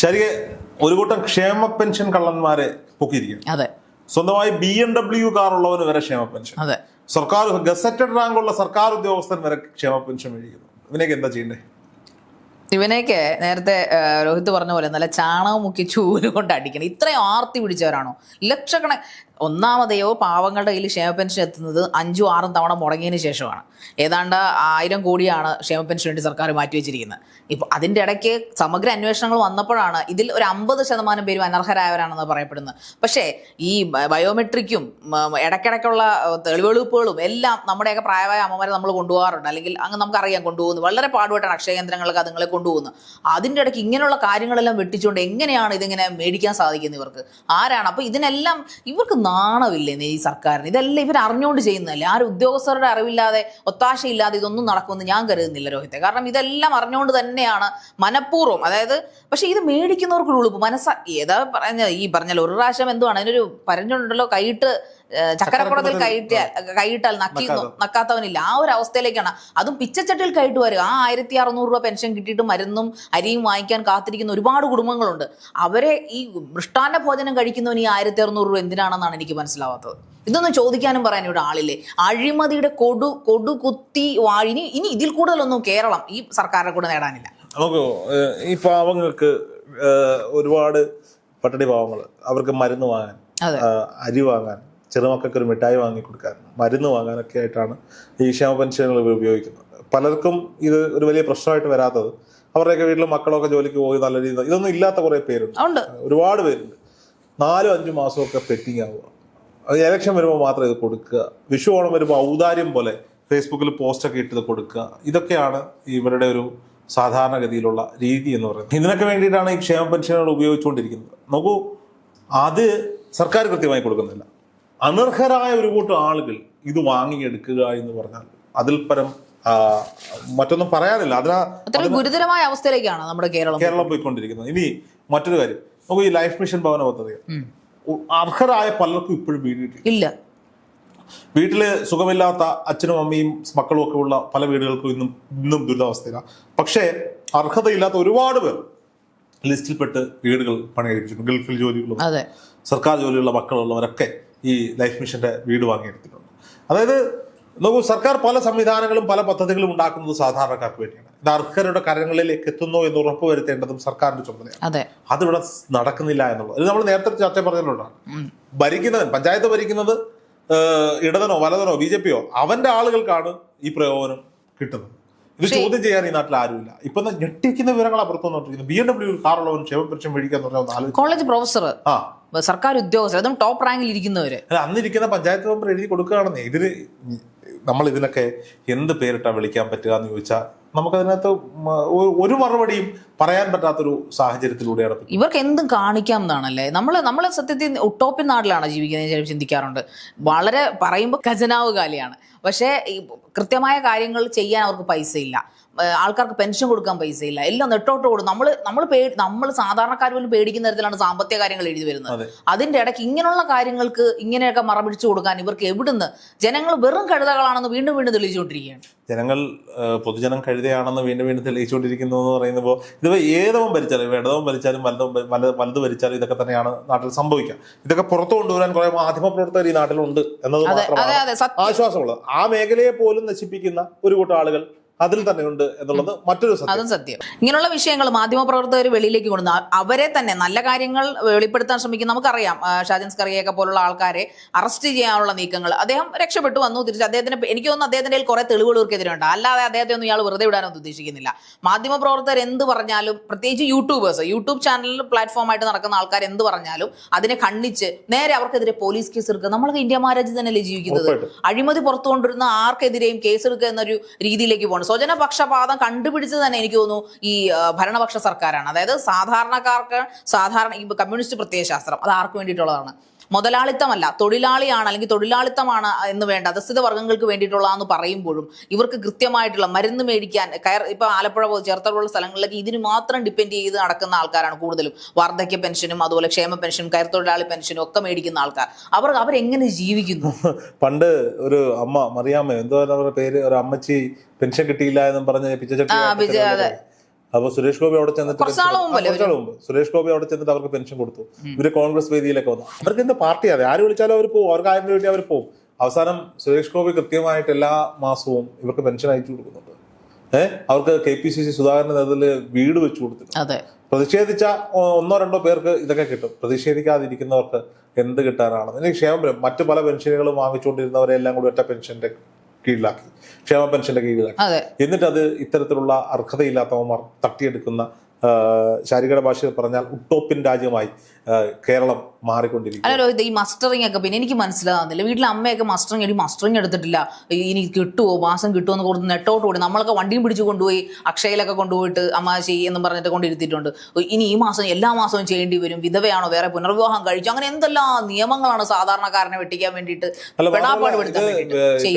ശരിയെ ഒരു കൂട്ടം ക്ഷേമ പെൻഷൻ കള്ളന്മാരെ പൊക്കിയിരിക്കും. അതെ. സ്വന്തമായി ബി എം ഡബ്ല്യു കാർ ഉള്ളവന് വരെ ക്ഷേമ പെൻഷൻ. അതെ. സർക്കാർ ഗസറ്റഡ് റാങ്ക് ഉള്ള സർക്കാർ ഉദ്യോഗസ്ഥൻ വരെ ക്ഷേമ പെൻഷൻ മേടിക്കുന്നു ഇവനൊക്കെ എന്താ ചെയ്യണ്ടേ? ഇവനെയൊക്കെ നേരത്തെ രോഹിത് പറഞ്ഞ പോലെ നല്ല ചാണകം മുക്കി ചൂൽ കൊണ്ട് അടിക്കണം. ഇത്രയും ആർത്തി പിടിച്ചവരാണോ? ലക്ഷക്കണ ഒന്നാമതെയോ പാവങ്ങളുടെ കയ്യിൽ ക്ഷേമ പെൻഷൻ എത്തുന്നത് അഞ്ചും ആറും തവണ മുടങ്ങിയതിന് ശേഷമാണ്. ഏതാണ്ട് ആയിരം കോടിയാണ് ക്ഷേമ പെൻഷൻ വേണ്ടി സർക്കാർ മാറ്റിവെച്ചിരിക്കുന്നത് ഇപ്പോൾ അതിന്റെ ഇടയ്ക്ക് സമഗ്ര അന്വേഷണങ്ങൾ വന്നപ്പോഴാണ് ഇതിൽ ഒരു അമ്പത് ശതമാനം പേരും അനർഹരായവരാണെന്ന് പറയപ്പെടുന്നത്. പക്ഷേ ഈ ബയോമെട്രിക്കും ഇടയ്ക്കിടയ്ക്കുള്ള തെളിവെളുപ്പുകളും എല്ലാം നമ്മുടെയൊക്കെ പ്രായമായ അമ്മമാരെ നമ്മൾ കൊണ്ടുപോകാറുണ്ട്. അല്ലെങ്കിൽ അങ്ങ് നമുക്കറിയാം കൊണ്ടുപോകുന്നു. വളരെ പാടുപെട്ടാണ് അക്ഷയ കേന്ദ്രങ്ങൾക്ക് അതുങ്ങളെ കൊണ്ടുപോകുന്നത് അതിന്റെ ഇടയ്ക്ക് ഇങ്ങനെയുള്ള കാര്യങ്ങളെല്ലാം വെട്ടിച്ചുകൊണ്ട് എങ്ങനെയാണ് ഇതിങ്ങനെ മേടിക്കാൻ സാധിക്കുന്നത് ഇവർക്ക്? ആരാണ്? അപ്പോൾ ഇതിനെല്ലാം ഇവർക്ക് നാണമില്ലേ ഈ സർക്കാരിന്? ഇതെല്ലാം ഇവർ അറിഞ്ഞുകൊണ്ട് ചെയ്യുന്നതല്ലേ? ആരും ഉദ്യോഗസ്ഥരുടെ അറിവില്ലാതെ ഒത്താശയില്ലാതെ ഇതൊന്നും നടക്കുമെന്ന് ഞാൻ കരുതുന്നില്ല രോഹിത്തെ. കാരണം ഇതെല്ലാം അറിഞ്ഞുകൊണ്ട് തന്നെയാണ് മനഃപൂർവം. അതായത് പക്ഷേ ഇത് മേടിക്കുന്നവർക്കൊരു ഉളുപ്പ്. മനസ്സ ഏതാ പറഞ്ഞ ഈ പറഞ്ഞാൽ ഒരു പ്രാവശ്യം എന്തുവാണ് അതിനൊരു പരഞ്ഞുണ്ടല്ലോ കൈയിട്ട് ചക്കരക്കുടത്തിൽ കൈയിട്ടാൽ കൈയിട്ടാൽ നക്കി നക്കാത്തവനില്ല. ആ ഒരു അവസ്ഥയിലേക്കാണ്. അതും പിച്ചച്ചട്ടിൽ കൈയിട്ട് വരും ആ ആയിരത്തി അറുന്നൂറ് രൂപ പെൻഷൻ കിട്ടിയിട്ട് മരുന്നും അരിയും വാങ്ങിക്കാൻ കാത്തിരിക്കുന്ന ഒരുപാട് കുടുംബങ്ങളുണ്ട്. അവരെ ഈ മൃഷ്ടാന്ന ഭോജനം കഴിക്കുന്നവന് ഈ ആയിരത്തി അറുന്നൂറ് രൂപ എന്തിനാണെന്നാണ് എനിക്ക് മനസ്സിലാവാത്തത്. ഇതൊന്നും ചോദിക്കാനും പറയാൻ ഇവിടെ ആളില്ലേ? അഴിമതിയുടെ കൊടു കൊടുകുത്തി വാഴിനി ഇനി ഇതിൽ കൂടുതലൊന്നും കേരളം ഈ സർക്കാരിനെ കൂടെ നേടാനില്ല. നമുക്ക് ഈ പാവങ്ങൾക്ക് ഒരുപാട് പട്ടിണി പാവങ്ങൾ അവർക്ക് മരുന്ന് വാങ്ങാൻ. അരി വാങ്ങാൻ ചെറുമക്കൾക്ക് ഒരു മിഠായി വാങ്ങി കൊടുക്കാൻ മരുന്ന് വാങ്ങാനൊക്കെ ആയിട്ടാണ് ഈ ക്ഷേമ പെൻഷനുകൾ ഇവർ ഉപയോഗിക്കുന്നത്. പലർക്കും ഇത് ഒരു വലിയ പ്രശ്നമായിട്ട് വരാത്തത്. അവരുടെയൊക്കെ വീട്ടിൽ മക്കളൊക്കെ ജോലിക്ക് പോയി നല്ല രീതിയിൽ ഇതൊന്നും ഇല്ലാത്ത കുറേ പേരുണ്ട്. ഒരുപാട് പേരുണ്ട്. നാലും അഞ്ചു മാസമൊക്കെ പെറ്റിങ് ആവുക. അത് ഇലക്ഷൻ വരുമ്പോൾ മാത്രം ഇത് കൊടുക്കുക. വിഷു ഓണം വരുമ്പോൾ ഔദാര്യം പോലെ ഫേസ്ബുക്കിൽ പോസ്റ്റൊക്കെ ഇട്ടത് കൊടുക്കുക. ഇതൊക്കെയാണ് ഇവരുടെ ഒരു സാധാരണഗതിയിലുള്ള രീതി എന്ന് പറയുന്നത്. ഇതിനൊക്കെ വേണ്ടിയിട്ടാണ് ഈ ക്ഷേമ പെൻഷനുകൾ ഉപയോഗിച്ചുകൊണ്ടിരിക്കുന്നത്. നോക്കൂ അത് സർക്കാർ കൃത്യമായി കൊടുക്കുന്നില്ല. അനർഹരായ ഒരു കൂട്ടം ആളുകൾ ഇത് വാങ്ങിയെടുക്കുക എന്ന് പറഞ്ഞാൽ അതിൽ പരം മറ്റൊന്നും പറയാനില്ല. അതിനാ ഗുരുതരമായ അവസ്ഥയിലേക്കാണ് നമ്മുടെ കേരളം കേരളം പോയിക്കൊണ്ടിരിക്കുന്നത്. ഇനി മറ്റൊരു കാര്യം. നമുക്ക് ഈ ലൈഫ് മിഷൻ ഭവന പദ്ധതി അർഹരായ പലർക്കും ഇപ്പോഴും വീട് ഇല്ല. വീട്ടിൽ സുഖമില്ലാത്ത അച്ഛനും അമ്മയും മക്കളും ഒക്കെ ഉള്ള പല വീടുകൾക്കും ഇന്നും ഇന്നും ദുരിതാവസ്ഥയിലാണ് പക്ഷേ അർഹതയില്ലാത്ത ഒരുപാട് പേർ ലിസ്റ്റിൽപ്പെട്ട് വീടുകൾ പണിയെടുപ്പിച്ചിട്ടുണ്ട്. ഗൾഫിൽ ജോലികളും അതെ. സർക്കാർ ജോലിയുള്ള മക്കളുള്ളവരൊക്കെ ഈ ലൈഫ് മിഷന്റെ വീട് വാങ്ങിയെടുത്തിട്ടുണ്ട്. അതായത് നോക്കൂ സർക്കാർ പല സംവിധാനങ്ങളും പല പദ്ധതികളും ഉണ്ടാക്കുന്നത് സാധാരണക്കാർക്ക് വേണ്ടിയാണ്. ഇത് അർഹരുടെ കരങ്ങളിലേക്ക് എത്തുന്നു എന്ന് ഉറപ്പുവരുത്തേണ്ടതും സർക്കാരിന്റെ ചുമതലയാണ്. അതെ. അതിവിടെ നടക്കുന്നില്ല എന്നുള്ളത്. ഇത് നമ്മൾ നേരത്തെ ചർച്ച പറഞ്ഞിട്ടുള്ളതാണ്. ഭരിക്കുന്നവൻ പഞ്ചായത്ത് ഭരിക്കുന്നത് ഇടതനോ വലതനോ ബി ജെ പിയോ അവന്റെ ആളുകൾക്കാണ് ഈ പ്രയോജനം കിട്ടുന്നത്. ഇത് ചോദ്യം ചെയ്യാൻ ഈ നാട്ടിൽ ആരുമില്ല. ഇപ്പൊ ഞെട്ടിക്കുന്ന വിവരങ്ങൾ അപ്പുറത്ത് വന്നോണ്ടിരിക്കുന്നത് ബി എം ഡബ്ല്യു കാറുള്ളവൻ ക്ഷേമപരിക്ഷം എന്ന് പറഞ്ഞാൽ കോളേജ് പ്രൊഫസർ ആ. സർക്കാർ ഉദ്യോഗസ്ഥർ അതും ടോപ്പ് റാങ്കിൽ ഇരിക്കുന്നവര്. അല്ല അന്നിരിക്കുന്ന പഞ്ചായത്ത് മെമ്പർ എഴുതി കൊടുക്കുകയാണെന്നേ. ഇതിന് നമ്മൾ ഇതിനൊക്കെ എന്ത് പേരിട്ടാ വിളിക്കാൻ പറ്റുക എന്ന് ചോദിച്ചാൽ നമുക്കതിനകത്ത് ഒരു മറുപടിയും പറയാൻ പറ്റാത്തൊരു സാഹചര്യത്തിലൂടെയാണ് ഇവർക്ക് എന്തും കാണിക്കാം എന്നാണല്ലേ നമ്മൾ നമ്മൾ സത്യത്തിൽ ഒട്ടോപ്യൻ നാട്ടിലാണ് ജീവിക്കുന്നത് ഞാൻ ചിന്തിക്കാറുണ്ട്. വളരെ പറയുമ്പോൾ ഖജനാവ് കാലിയാണ്. പക്ഷേ കൃത്യമായ കാര്യങ്ങൾ ചെയ്യാൻ അവർക്ക് പൈസയില്ല. ആൾക്കാർക്ക് പെൻഷൻ കൊടുക്കാൻ പൈസയില്ല എല്ലാം നെട്ടോട്ട് കൊടുക്കും നമ്മൾ നമ്മൾ പേടി നമ്മൾ സാധാരണക്കാർ പോലും പേടിക്കുന്ന തരത്തിലാണ് സാമ്പത്തിക കാര്യങ്ങൾ എഴുതി വരുന്നത്. അതെ. അതിന്റെ ഇടയ്ക്ക് ഇങ്ങനെയുള്ള കാര്യങ്ങൾക്ക് ഇങ്ങനെയൊക്കെ മറപിടിച്ചു കൊടുക്കാൻ ഇവർക്ക് എവിടുന്ന് ജനങ്ങൾ വെറും കഴുതകളാണെന്ന് വീണ്ടും വീണ്ടും തെളിയിച്ചുകൊണ്ടിരിക്കുകയാണ്. ജനങ്ങൾ പൊതുജനം കഴുതയാണെന്ന് വീണ്ടും വീണ്ടും തെളിയിച്ചുകൊണ്ടിരിക്കുന്നു എന്ന് പറയുമ്പോൾ ഇത് ഏതവും ഭരിച്ചാലും ഇടതവും ഭരിച്ചാലും വലതും വല വലത് ഭരിച്ചാലും ഇതൊക്കെ തന്നെയാണ് നാട്ടിൽ സംഭവിക്കുക. ഇതൊക്കെ പുറത്തു കൊണ്ടുവരാൻ കുറെ മാധ്യമ പ്രവർത്തകർ ഈ നാട്ടിലുണ്ട് എന്നത് മാത്രമാണ് ആശ്വാസമുള്ളത്. ആ മേഖലയെ പോലും നശിപ്പിക്കുന്ന ഒരു കൂട്ടം ആളുകൾ അതിൽ തന്നെ ഉണ്ട് എന്നുള്ളത് മറ്റൊരു അതും സത്യം. ഇങ്ങനെയുള്ള വിഷയങ്ങൾ മാധ്യമപ്രവർത്തകർ വെളിയിലേക്ക് കൊണ്ടുവന്ന് അവരെ തന്നെ നല്ല കാര്യങ്ങൾ വെളിപ്പെടുത്താൻ ശ്രമിക്കും നമുക്കറിയാം ഷാജൻ സ്കറിയൊക്കെ പോലുള്ള ആൾക്കാരെ അറസ്റ്റ് ചെയ്യാനുള്ള നീക്കങ്ങൾ. അദ്ദേഹം രക്ഷപ്പെട്ടു വന്നു തിരിച്ച് അദ്ദേഹത്തിന് എനിക്ക് തോന്നുന്നു അദ്ദേഹത്തിന്റെ കയ്യിൽ കുറെ തെളിവുകൾക്കെതിരെ ഉണ്ട് അല്ലാതെ അദ്ദേഹത്തെ ഒന്നും ഇയാൾ വെറുതെ വിടാനൊന്നും ഉദ്ദേശിക്കുന്നില്ല. മാധ്യമ പ്രവർത്തകർ എന്ത് പറഞ്ഞാലും പ്രത്യേകിച്ച് യൂട്യൂബേഴ്സ് യൂട്യൂബ് ചാനലിൽ പ്ലാറ്റ്ഫോമായിട്ട് നടക്കുന്ന ആൾക്കാർ എന്ത് പറഞ്ഞാലും അതിനെ ഖണ്ഡിച്ച് നേരെ അവർക്കെതിരെ പോലീസ് കേസ് എടുക്കുക. നമ്മളൊക്കെ ഇന്ത്യ മഹാരാജ്യത്ത് തന്നെയല്ലേ ജീവിക്കുന്നത്? അഴിമതി പുറത്തു ആർക്കെതിരെയും കേസ് എടുക്കുക എന്നൊരു രീതിയിലേക്ക് പോകണം. സ്വജനപക്ഷപാതം കണ്ടുപിടിച്ചത് തന്നെ എനിക്ക് തോന്നുന്നു ഈ ഭരണപക്ഷ സർക്കാരാണ്. അതായത് സാധാരണക്കാർക്ക് സാധാരണ ഈ കമ്മ്യൂണിസ്റ്റ് പ്രത്യയശാസ്ത്രം അത് ആർക്ക് വേണ്ടിയിട്ടുള്ളതാണ്? മുതലാളിത്തമല്ല. തൊഴിലാളിയാണ് അല്ലെങ്കിൽ തൊഴിലാളിത്തമാണ് എന്ന് വേണ്ട അധസ്ഥിത വർഗങ്ങൾക്ക് വേണ്ടിയിട്ടുള്ളതെന്ന് പറയുമ്പോഴും ഇവർക്ക് കൃത്യമായിട്ടുള്ള മരുന്ന് മേടിക്കാൻ കയർ ഇപ്പൊ ആലപ്പുഴ പോലെ ചേർത്തലുള്ള സ്ഥലങ്ങളിലേക്ക് ഇതിന് മാത്രം ഡിപ്പെൻഡ് ചെയ്ത് നടക്കുന്ന ആൾക്കാരാണ് കൂടുതലും. വാർദ്ധക്യ പെൻഷനും അതുപോലെ ക്ഷേമ പെൻഷനും കയർ തൊഴിലാളി പെൻഷനും ഒക്കെ മേടിക്കുന്ന ആൾക്കാർ. അവർ അവരെങ്ങനെ ജീവിക്കുന്നു? പണ്ട് ഒരു അമ്മ മറിയാമ്മ എന്തോ പേര് ഒരു അമ്മച്ചി പെൻഷൻ കിട്ടിയില്ല എന്നും പറഞ്ഞ് പിച്ചച്ചട്ടി. അപ്പൊ സുരേഷ് ഗോപി അവിടെ ചെന്നിട്ട് മുമ്പ്. സുരേഷ് ഗോപി അവിടെ ചെന്നിട്ട് അവർക്ക് പെൻഷൻ കൊടുത്തു. ഇവർ കോൺഗ്രസ് വേദിയിലൊക്കെ വന്നു. അവർക്ക് എന്താ പാർട്ടി അതെ ആര് വിളിച്ചാലും അവർ പോകും അവർക്ക് ആയിരം വേണ്ടി അവർ പോകും അവസാനം സുരേഷ് ഗോപി കൃത്യമായിട്ട് എല്ലാ മാസവും ഇവർക്ക് പെൻഷൻ അയച്ചു കൊടുക്കുന്നുണ്ട്. ഏഹ് അവർക്ക് കെ പി സി സി സുധാകരന്റെ നേതൃത്വത്തിൽ വീട് വെച്ചു കൊടുത്തിട്ടുണ്ട്. പ്രതിഷേധിച്ച ഒന്നോ രണ്ടോ പേർക്ക് ഇതൊക്കെ കിട്ടും. പ്രതിഷേധിക്കാതിരിക്കുന്നവർക്ക് എന്ത് കിട്ടാനാണ് എനിക്ക് ക്ഷേമം മറ്റു പല പെൻഷനുകളും വാങ്ങിച്ചുകൊണ്ടിരുന്നവരെ എല്ലാം കൂടി ഒറ്റ പെൻഷന്റെ കീഴിലാക്കി ക്ഷേമ പെൻഷന്റെ കീഴിലാക്കി. എന്നിട്ട് അത് ഇത്തരത്തിലുള്ള അർഹതയില്ലാത്തവന്മാർ തട്ടിയെടുക്കുന്ന ശാരീരിക ഭാഷയിൽ പറഞ്ഞാൽ ഉട്ടോപ്യൻ രാജ്യമായി കേരളം മാറിക്കൊണ്ടിരിക്കും ഈ മസ്റ്ററിംഗ് ഒക്കെ പിന്നെ എനിക്ക് മനസ്സിലാകുന്നില്ല വീട്ടിലെ അമ്മയൊക്കെ മസ്റ്ററിംഗ് ഒരു മസ്റ്ററിംഗ് എടുത്തിട്ടില്ല. ഇനി കിട്ടുമോ മാസം കിട്ടുമോ എന്ന് കൊടുത്ത് നെട്ടോട്ട് കൂടി നമ്മളൊക്കെ വണ്ടിയും പിടിച്ച് കൊണ്ടുപോയി അക്ഷയയിലൊക്കെ കൊണ്ടുപോയിട്ട് അമ്മ ചെയ് എന്ന് പറഞ്ഞിട്ട് കൊണ്ടിരുത്തിയിട്ടുണ്ട്. ഇനി ഈ മാസം എല്ലാ മാസവും ചെയ്യേണ്ടി വരും. വിധവയാണോ? വേറെ പുനർവിവാഹം കഴിച്ചു? അങ്ങനെ എന്തെല്ലാം നിയമങ്ങളാണ് സാധാരണക്കാരനെ വെട്ടിക്കാൻ വേണ്ടിയിട്ട്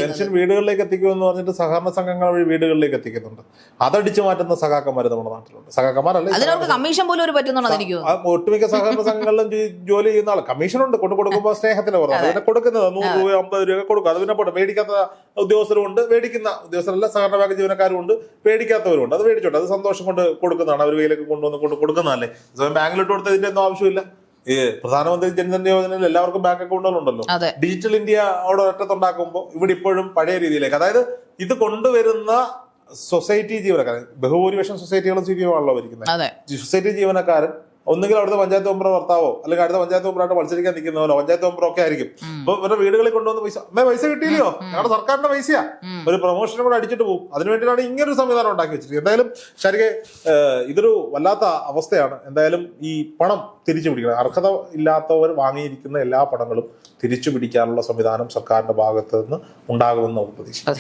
പെൻഷൻ വീടുകളിലേക്ക് എത്തിക്കുമെന്ന് പറഞ്ഞിട്ട് സഹകരണ സംഘങ്ങൾ വഴി വീടുകളിലേക്ക് എത്തിക്കുന്നുണ്ട്. അതടിച്ചു മാറ്റുന്ന സഖാക്കന്മാർ നമ്മുടെ നാട്ടിലുണ്ട്. സഖാക്കന്മാരല്ല? അതിനവർക്ക് കമ്മീഷൻ പോലും ഒരു പറ്റുന്നുണ്ടോ ഒട്ടുമിക്ക സഹകരണ സംഘങ്ങളിലും ജോ- ജോലി ചെയ്യുന്ന ആൾ കമ്മീഷനുണ്ട്. കൊണ്ട് കൊടുക്കുമ്പോൾ സ്നേഹത്തിന് പറഞ്ഞു അതിനെ കൊടുക്കുന്നത് നൂറ് രൂപ അമ്പത് രൂപ കൊടുക്കും. അത് പിന്നെ പോട്ടെ. മേടിക്കാത്ത ഉദ്യോഗസ്ഥരുണ്ട് മേടിക്കുന്ന ഉദ്യോഗസ്ഥരല്ല. സഹകരണ ബാങ്ക് ജീവനക്കാരും ഉണ്ട് മേടിക്കാത്തവരുണ്ട് അത് മേടിച്ചോട്ടെ. അത് സന്തോഷം കൊണ്ട് കൊടുക്കുന്നതാണ്. അവർ കയ്യിലേക്ക് കൊണ്ടുവന്ന് കൊണ്ട് കൊടുക്കുന്നതല്ലേ. സ്വയം ബാങ്കിലിട്ട് കൊടുത്ത ഇതിന്റെ ഒന്നും ആവശ്യമില്ല. ഈ പ്രധാനമന്ത്രി ജൻധൻ യോജനയിൽ എല്ലാവർക്കും ബാങ്ക് അക്കൗണ്ടുകൾ ഉണ്ടല്ലോ ഡിജിറ്റൽ ഇന്ത്യ അവിടെ ഒറ്റത്തുണ്ടാക്കുമ്പോൾ ഇവിടെ ഇപ്പോഴും പഴയ രീതിയിലേക്ക്. അതായത് ഇത് കൊണ്ടുവരുന്ന സൊസൈറ്റി ജീവനക്കാരൻ ബഹുഭൂരിപക്ഷം സൊസൈറ്റികളും സി പി എം ആണല്ലോ ഭരിക്കുന്നത്. സൊസൈറ്റി ജീവനക്കാരൻ ഒന്നുകിൽ അവിടുത്തെ പഞ്ചായത്ത് മെമ്പർ ഭർത്താവോ അല്ലെങ്കിൽ അടുത്ത പഞ്ചായത്ത് മെമ്പറായിട്ട് മത്സരിക്കാൻ നിൽക്കുന്നവരോ പഞ്ചായത്ത് മെമ്പറോ ഒക്കെ ആയിരിക്കും. അപ്പൊ ഇവരുടെ വീടുകളിൽ കൊണ്ടുവന്ന് പൈസ അമ്മേ പൈസ കിട്ടിയില്ലയോ? ഞങ്ങളുടെ സർക്കാരിന്റെ പൈസയാ. ഒരു പ്രൊമോഷനും കൂടെ അടിച്ചിട്ട് പോകും അതിനുവേണ്ടിയിട്ടാണ് ഇങ്ങനെ ഒരു സംവിധാനം ഉണ്ടാക്കി വെച്ചിരിക്കുന്നത്. എന്തായാലും ശരികെ ഇതൊരു വല്ലാത്ത അവസ്ഥയാണ്. എന്തായാലും ഈ പണം തിരിച്ചു പിടിക്കണം. അർഹത ഇല്ലാത്തവർ വാങ്ങിയിരിക്കുന്ന എല്ലാ പണങ്ങളും തിരിച്ചു പിടിക്കാനുള്ള സംവിധാനം സർക്കാരിന്റെ ഭാഗത്ത് നിന്ന് ഉണ്ടാകുമെന്ന് നമുക്ക് പ്രതീക്ഷിക്കാം.